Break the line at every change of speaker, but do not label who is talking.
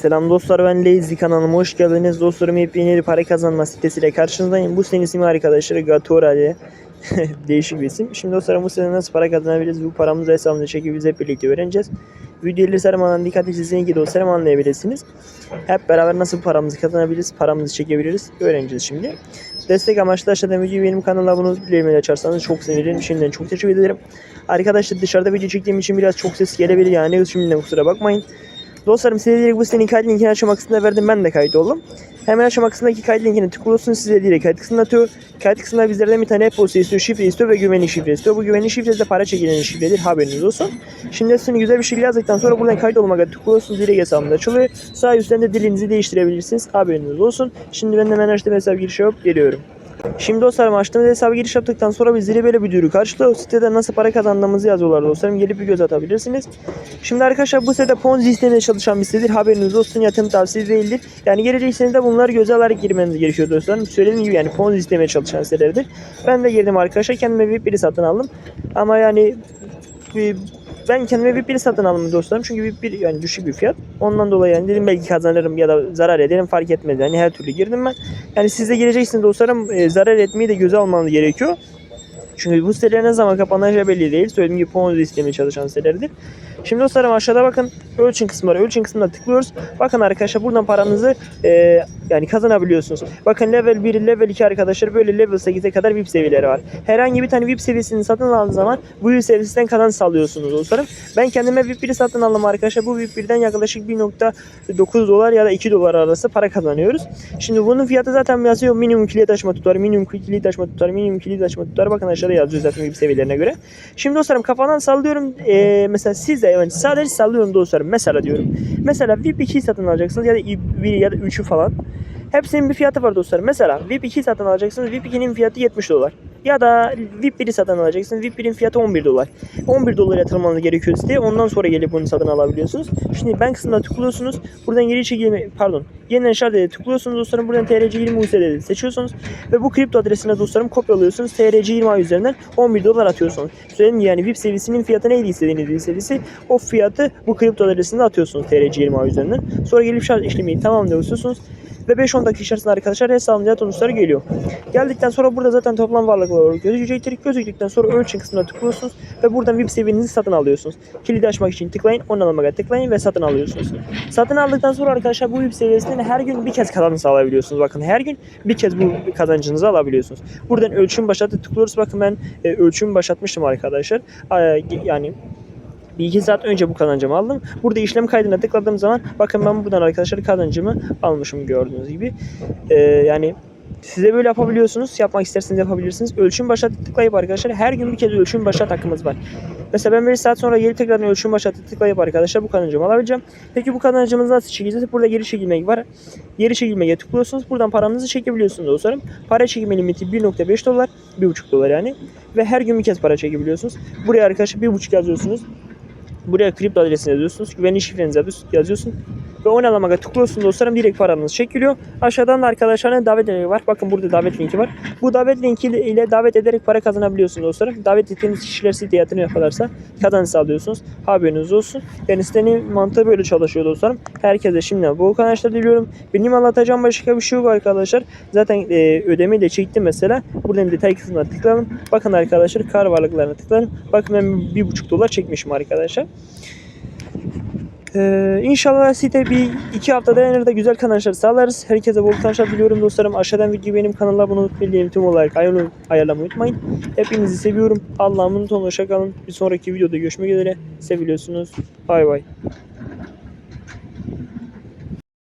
Selam dostlar ben Lazy kanalıma hoş geldiniz. Dostlarım yepyeni para kazanma sitesiyle karşınızdayım. Bu sitenin ismi arkadaşlar Gatora diye. Değişik bir isim. Şimdi dostlarım bu sitede nasıl para kazanabiliriz? Bu paramızı hesabımıza çekip hep birlikte öğreneceğiz. Videoyu sarmadan dikkatli izleyin ki dostlarım anlayabilirsiniz. Hep beraber nasıl paramızı kazanabiliriz, paramızı çekebiliriz öğreneceğiz şimdi. Destek amaçlı aşağıdan videoyu benim kanala olup bildirimleri açarsanız çok sevinirim. Şimdiden çok teşekkür ederim. Arkadaşlar dışarıda video çektiğim için biraz çok ses gelebilir yani şimdiden kusura bakmayın. Dostlarım size direkt bu sitenin kayıt linkini açma kısmında verdim. Ben de kayıt oldum. Hemen açma kısmındaki kayıt linkine tıklıyorsunuz. Size direkt kayıt kısmına atıyor. Kayıt kısmında bizlerden bir tane e-posta istiyor, şifre istiyor ve güvenlik şifre istiyor. Bu güvenlik şifresi de para çekilen şifredir. Haberiniz olsun. Şimdi hepsini güzel bir şekilde yazdıktan sonra buradan kayıt olmaya tıklıyorsunuz. Direkt hesabında açılıyor. Sağ üstten de dilinizi değiştirebilirsiniz. Haberiniz olsun. Şimdi ben de hemen açtım hesap girişi yapıp geliyorum. Şimdi dostlarım açtığımız hesabı giriş yaptıktan sonra bizleri böyle bir duyuru karşılıyor. Sitede nasıl para kazandığımızı yazıyorlar dostlarım. Gelip bir göz atabilirsiniz. Şimdi arkadaşlar bu site Ponzi sistemiyle çalışan bir sitedir. Haberiniz olsun yatırım tavsiyesi değildir. Yani geleceksiniz de bunları göze alarak girmeniz gerekiyor dostlarım. Söylediğim gibi yani Ponzi sistemiyle çalışan sitelerdir. Ben de girdim arkadaşlar. Kendime bir biri satın aldım. Ama yani bir- ben kendime bir biri satın aldım dostlarım. Çünkü bir, bir yani düşük bir fiyat. Ondan dolayı yani dedim belki kazanırım ya da zarar ederim fark etmedi. Yani her türlü girdim ben. Yani siz de gireceksiniz dostlarım. e, zarar etmeyi de göze almanız gerekiyor. Çünkü bu siteler ne zaman kapanacağı belli değil. Söylediğim gibi Ponzi sistemi çalışan sitelerdir. Şimdi dostlarım aşağıda bakın ölçün kısmı var. Ölçün kısmına tıklıyoruz. Bakın arkadaşlar buradan paranızı e, yani kazanabiliyorsunuz. Bakın level 1, level 2 arkadaşlar böyle level 8'e kadar VIP seviyeleri var. Herhangi bir tane VIP seviyesini satın aldığınız zaman bu VIP seviyesinden kazanç sağlıyorsunuz dostlarım. Ben kendime VIP 1'i satın aldım arkadaşlar. Bu VIP 1'den yaklaşık 1.9 dolar ya da 2 dolar arası para kazanıyoruz. Şimdi bunun fiyatı zaten yazıyor. Minimum kilit açma tutarı, minimum kilit açma tutarı, minimum kilit açma tutarı. Bakın aşağıda yazıyor zaten VIP seviyelerine göre. Şimdi dostlarım kafadan sallıyorum. Ee, mesela siz de yani sadece sallıyorum dostlarım. Mesela diyorum. Mesela VIP 2'yi satın alacaksınız ya da 1 ya da 3'ü falan. Hepsinin bir fiyatı var dostlarım. Mesela VIP 2 satın alacaksınız. VIP 2'nin fiyatı 70 dolar. Ya da VIP 1'i satın alacaksınız. VIP 1'in fiyatı 11 dolar. 11 dolar yatırmanız gerekiyor siteye. Ondan sonra gelip bunu satın alabiliyorsunuz. Şimdi ben kısmına tıklıyorsunuz. Buradan geri çekilme pardon. Yeniden şart tıklıyorsunuz dostlarım. Buradan TRC20 USD'de seçiyorsunuz. Ve bu kripto adresine dostlarım kopyalıyorsunuz. TRC20 üzerinden 11 dolar atıyorsunuz. Söyleyeyim yani VIP seviyesinin fiyatı neydi istediğiniz VIP seviyesi. O fiyatı bu kripto adresine atıyorsunuz TRC20 üzerinden. Sonra gelip şart işlemi tamamlıyorsunuz ve 5-10 dakika içerisinde arkadaşlar hesabınıza sonuçları geliyor. Geldikten sonra burada zaten toplam varlıklar olarak gözükecektir. Gözüktükten sonra ölçün kısmına tıklıyorsunuz ve buradan VIP seviyenizi satın alıyorsunuz. Kilidi açmak için tıklayın, onanlamaya tıklayın ve satın alıyorsunuz. Satın aldıktan sonra arkadaşlar bu VIP seviyesinden her gün bir kez kazanç sağlayabiliyorsunuz. Bakın her gün bir kez bu kazancınızı alabiliyorsunuz. Buradan ölçüm başlatı tıklıyoruz. Bakın ben e, ölçüm başlatmıştım arkadaşlar. Aa, Yani bir iki saat önce bu kazancımı aldım. Burada işlem kaydına tıkladığım zaman bakın ben buradan arkadaşlar kazancımı almışım gördüğünüz gibi. Ee, yani Size böyle yapabiliyorsunuz. Yapmak isterseniz yapabilirsiniz. Ölçüm başlat tıklayıp arkadaşlar her gün bir kez ölçüm başlat hakkımız var. Mesela ben bir saat sonra geri tekrar ölçüm başlat tıklayıp arkadaşlar bu kazancımı alabileceğim. Peki bu kazancımızı nasıl çekeceğiz? Burada geri çekilmek var. Geri çekilmeye tıklıyorsunuz. Buradan paranızı çekebiliyorsunuz dostlarım. Para çekimi limiti 1.5 dolar. 1.5 dolar yani. Ve her gün bir kez para çekebiliyorsunuz. Buraya arkadaşlar 1.5 yazıyorsunuz. Buraya kripto adresini yazıyorsunuz. Güvenli şifrenizi yazıyorsunuz. 10 lamaga tıklıyorsun dostlarım direkt paranız çekiliyor. Aşağıdan da arkadaşlarına davet linki var. Bakın burada davet linki var. Bu davet linki ile davet ederek para kazanabiliyorsunuz dostlarım. Davet ettiğiniz kişiler site yatırım yaparlarsa kazanç sağlıyorsunuz. Haberiniz olsun. Yani sitenin mantığı böyle çalışıyor dostlarım. Herkese şimdiden bu arkadaşlar diliyorum. Benim anlatacağım başka bir şey yok arkadaşlar. Zaten e, ödemeyi de çektim mesela. Buradan detay kısmına tıklayalım. Bakın arkadaşlar kar varlıklarına tıklayalım. Bakın ben 1,5 dolar çekmişim arkadaşlar. Ee, inşallah site bir iki hafta dayanır da güzel kazançlar sağlarız. Herkese bol kazançlar diliyorum dostlarım. Aşağıdan video benim kanala abone olup bildiğim tüm olarak ayarlı, ayarlamayı unutmayın. Hepinizi seviyorum. Allah'a emanet olun. Hoşça kalın. Bir sonraki videoda görüşmek üzere. Seviliyorsunuz. Bay bay.